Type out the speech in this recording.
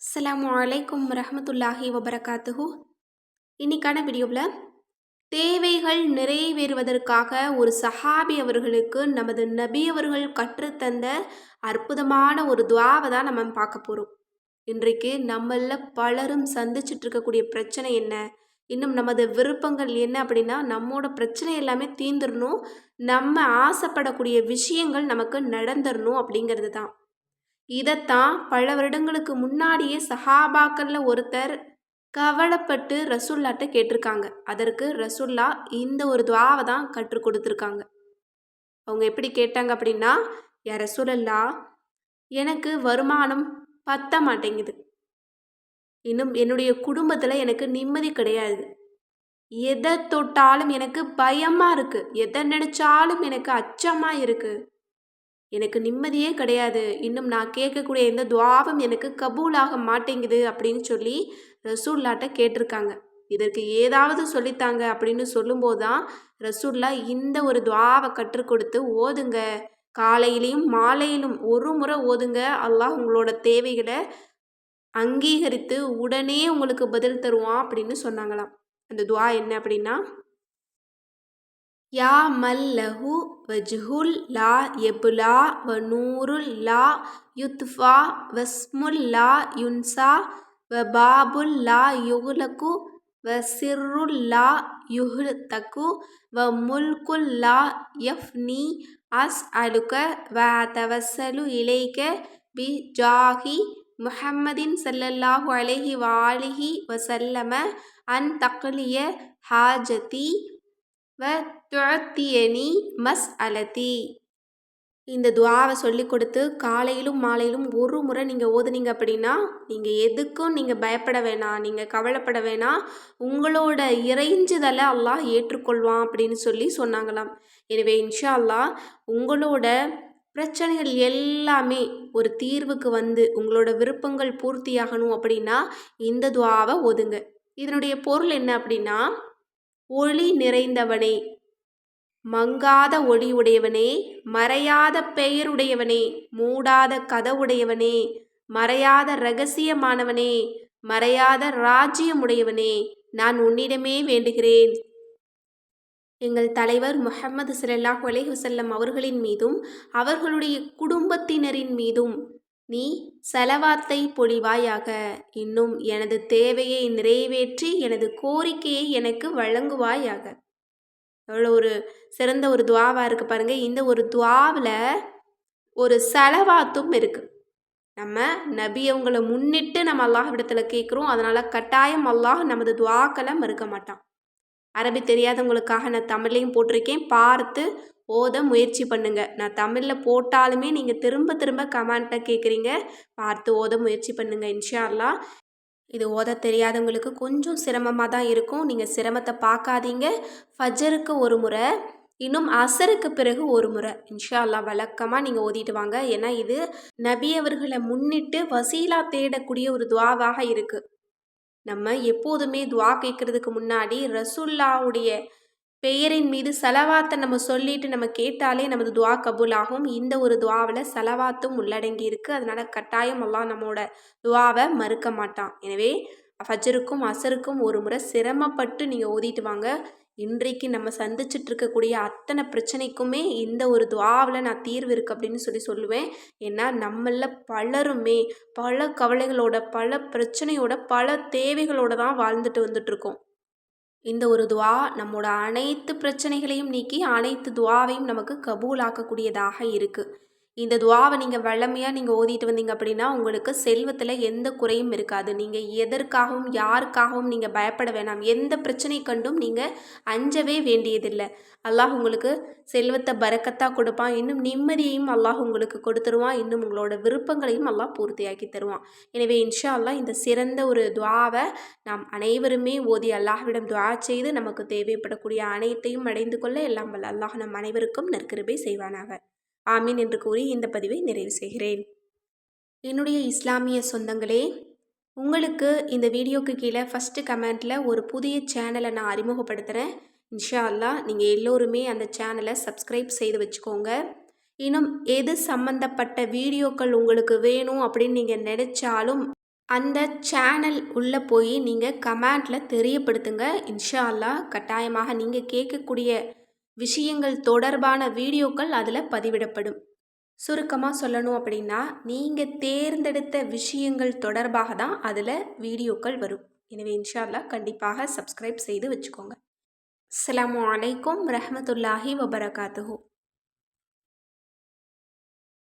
அஸ்லாம் அலைக்கும் ரஹமத்துல்லாஹி வபரகாத்துஹு. இன்னைக்கான வீடியோவில் தேவைகள் நிறைவேறுவதற்காக ஒரு சஹாபி அவர்களுக்கு நமது நபி அவர்கள் கற்றுத்தந்த அற்புதமான ஒரு துவாவை தான் நம்ம பார்க்க போகிறோம் இன்றைக்கு நம்மள பலரும் சந்திச்சுட்டு இருக்கக்கூடிய பிரச்சனை என்ன? இன்னும் நமது விருப்பங்கள் என்ன அப்படின்னா நம்மோட பிரச்சனை எல்லாமே தீந்துடணும் நம்ம ஆசைப்படக்கூடிய விஷயங்கள் நமக்கு நடந்துடணும் அப்படிங்கிறது தான். இதைத்தான் பல வருடங்களுக்கு முன்னாடியே சஹாபாக்கள்ல ஒருத்தர் கவலைப்பட்டு ரசுல்லாட்ட கேட்டிருக்காங்க. அதற்கு ரசுல்லா இந்த ஒரு துவாவை தான் கற்றுக் கொடுத்துருக்காங்க. அவங்க எப்படி கேட்டாங்க அப்படின்னா யா ரசூலல்லா எனக்கு வருமானம் பத்த மாட்டேங்குது. இன்னும் என்னுடைய குடும்பத்தில் எனக்கு நிம்மதி கிடையாது. எதை தொட்டாலும் எனக்கு பயமாக இருக்குது எதை நினச்சாலும் எனக்கு அச்சமாக இருக்குது எனக்கு நிம்மதியே கிடையாது. இன்னும் நான் கேட்கக்கூடிய இந்த துவாவும் எனக்கு கபூலாக மாட்டேங்குது அப்படின்னு சொல்லி ரசூல்லாட்ட கேட்டிருக்காங்க. இதற்கு ஏதாவது சொல்லித்தாங்க அப்படின்னு சொல்லும்போது தான் ரசூல்லா இந்த ஒரு துவாவை கற்றுக் கொடுத்து ஓதுங்க. காலையிலையும் மாலையிலும் ஒரு முறை ஓதுங்க. அல்லாஹ் உங்களோட தேவைகளை அங்கீகரித்து உடனே உங்களுக்கு பதில் தருவான் அப்படின்னு சொன்னாங்களாம். அந்த துவா என்ன அப்படின்னா யா மல்லஹு வஜ்ஹுல் லா எபுலா வ நூருல் லா யுத்ஃபா வஸ்முல் லா யுன்சா வ பாபுல் லா யுகுலகு வ சிர்ருல் லா யுஹ்தகு வ முல்குல் லா யஃப்னி அஸ் அலுக வ தவசலு இலைக பி ஜாஹி முஹம்மதின் சல்லல்லாஹு அலைஹி வாலிஹி வசல்லம அன் தக்லிய ஹாஜதி வ துழத்தியனி மஸ் அலதி இந்த துவாவை சொல்லி கொடுத்து காலையிலும் மாலையிலும் ஒரு முறை நீங்கள் ஓதுனீங்க அப்படின்னா நீங்கள் எதுக்கும் நீங்கள் பயப்பட வேணாம் நீங்கள் கவலைப்பட வேணாம். உங்களோட இறைஞ்சுதலை அல்லாஹ் ஏற்றுக்கொள்வான் அப்படின்னு சொல்லி சொன்னாங்களாம். எனவே இன்ஷா அல்லாஹ் உங்களோட பிரச்சனைகள் எல்லாமே ஒரு தீர்வுக்கு வந்து உங்களோட விருப்பங்கள் பூர்த்தியாகணும் அப்படின்னா இந்த துவாவை ஓதுங்க. இதனுடைய பொருள் என்ன அப்படின்னா ஒளி நிறைந்தவனே. மங்காத ஒளி உடையவனே மறையாத பெயருடையவனே மூடாத கதவுடையவனே மறையாத ரகசியமானவனே மறையாத ராஜ்யமுடையவனே நான் உன்னிடமே வேண்டுகிறேன். எங்கள் தலைவர் முஹம்மது சிலல்லாஹ் அலைஹி வஸல்லம் அவர்களின் மீதும் அவர்களுடைய குடும்பத்தினரின் மீதும் நீ செலவாத்தை பொழிவாயாக. இன்னும் எனது தேவையை நிறைவேற்றி எனது கோரிக்கையை எனக்கு வழங்குவாயாக. எவ்வளோ ஒரு சிறந்த ஒரு துவாவாக இருக்குது பாருங்கள் இந்த ஒரு துவாவில் ஒரு செலவாத்தும் இருக்குது நம்ம நபி அவங்கள முன்னிட்டு நம்ம அல்லாஹ்விடத்தில் கேட்குறோம் அதனால் கட்டாயம் அல்லாஹ் நமது துவாக்களை மறுக்க மாட்டான். அரபி தெரியாதவங்களுக்காக நான் தமிழ்லையும் போட்டிருக்கேன். பார்த்து ஓத முயற்சி பண்ணுங்க. நான் தமிழில் போட்டாலுமே நீங்கள் திரும்ப திரும்ப கமெண்ட்டை கேட்குறீங்க பார்த்து ஓத முயற்சி பண்ணுங்க இன்ஷா அல்லா இது ஓத தெரியாதவங்களுக்கு கொஞ்சம் சிரமமாக தான் இருக்கும். நீங்கள் சிரமத்தை பார்க்காதீங்க. ஃபஜருக்கு ஒரு முறை இன்னும் அசருக்கு பிறகு ஒரு முறை. இன்ஷா அல்லா வழக்கமாக நீங்கள் ஓதிட்டு வாங்க. ஏன்னா இது நபி அவர்களை முன்னிட்டு வசீலா தேடக்கூடிய ஒரு துவாவாக இருக்குது நம்ம எப்போதுமே துவா கேட்குறதுக்கு முன்னாடி ரசுல்லாவுடைய பெயரின் மீது செலவாத்தை நம்ம சொல்லிட்டு நம்ம கேட்டாலே நமது துவா கபூல் ஆகும் இந்த ஒரு துவாவில் செலவாத்தும் உள்ளடங்கி இருக்குது அதனால கட்டாயம் எல்லாம் நம்மளோட துவாவை மறுக்க மாட்டான். எனவே ஃபஜருக்கும் அசருக்கும் ஒரு முறை சிரமப்பட்டு நீங்கள் ஓதிட்டு வாங்க. இன்றைக்கு நம்ம சந்திச்சுட்டு இருக்கக்கூடிய அத்தனை பிரச்சனைக்குமே இந்த ஒரு துவாவில் நான் தீர்வு இருக்குது அப்படின்னு சொல்லி சொல்லுவேன். ஏன்னா நம்மள பலருமே பல கவலைகளோட பல பிரச்சனையோட பல தேவைகளோட தான் வாழ்ந்துட்டு வந்துட்டுருக்கோம் இந்த ஒரு துவா நம்மோட அனைத்து பிரச்சனைகளையும் நீக்கி அனைத்து துவாவையும் நமக்கு கபூலாக்கக்கூடியதாக இருக்குது இந்த துவாவை நீங்கள் வல்லமையாக நீங்கள் ஓதிட்டு வந்தீங்க அப்படின்னா உங்களுக்கு செல்வத்தில் எந்த குறையும் இருக்காது. நீங்கள் எதற்காகவும் யாருக்காகவும் நீங்கள் பயப்பட வேணாம். எந்த பிரச்சனை கண்டும் நீங்கள் அஞ்சவே வேண்டியதில்லை. அல்லாஹ் உங்களுக்கு செல்வத்தை பறக்கத்தாக கொடுப்பான். இன்னும் நிம்மதியையும் அல்லாஹ் உங்களுக்கு கொடுத்துருவான். இன்னும் உங்களோட விருப்பங்களையும் அல்லாஹ் பூர்த்தியாக்கி தருவான். எனவே இன்ஷா அல்லாஹ் இந்த சிறந்த ஒரு துவாவை நாம் அனைவருமே ஓதி அல்லாஹ்விடம் துவா செய்து நமக்கு தேவைப்படக்கூடிய அனைத்தையும் அடைந்து கொள்ள எல்லாம் வல்ல அல்லாஹ் நம் அனைவருக்கும் நற்கிருபை செய்வானாக. ஆமீன் என்று கூறி இந்த பதிவை நிறைவு செய்கிறேன். என்னுடைய இஸ்லாமிய சொந்தங்களே உங்களுக்கு இந்த வீடியோக்கு கீழே ஃபஸ்ட்டு கமெண்ட்டில் ஒரு புதிய சேனலை நான் அறிமுகப்படுத்துகிறேன் இன்ஷா அல்லா நீங்கள் எல்லோருமே அந்த சேனலை சப்ஸ்கிரைப் செய்து வச்சுக்கோங்க. இன்னும் எது சம்மந்தப்பட்ட வீடியோக்கள் உங்களுக்கு வேணும் அப்படின்னு நீங்கள் நினச்சாலும் அந்த சேனல் உள்ளே போய் நீங்கள் கமெண்டில் தெரியப்படுத்துங்க. இன்ஷா அல்லாஹ் கட்டாயமாக நீங்கள் கேட்கக்கூடிய விஷயங்கள் தொடர்பான வீடியோக்கள் அதில் பதிவிடப்படும். சுருக்கமாக சொல்லணும் அப்படின்னா நீங்கள் தேர்ந்தெடுத்த விஷயங்கள் தொடர்பாக தான் அதில் வீடியோக்கள் வரும். எனவே இன்ஷா அல்லாஹ் கண்டிப்பாக சப்ஸ்கிரைப் செய்து வச்சுக்கோங்க. அஸ்ஸலாமு அலைக்கும் ரஹமத்துல்லாஹி வபரகாத்துஹூ.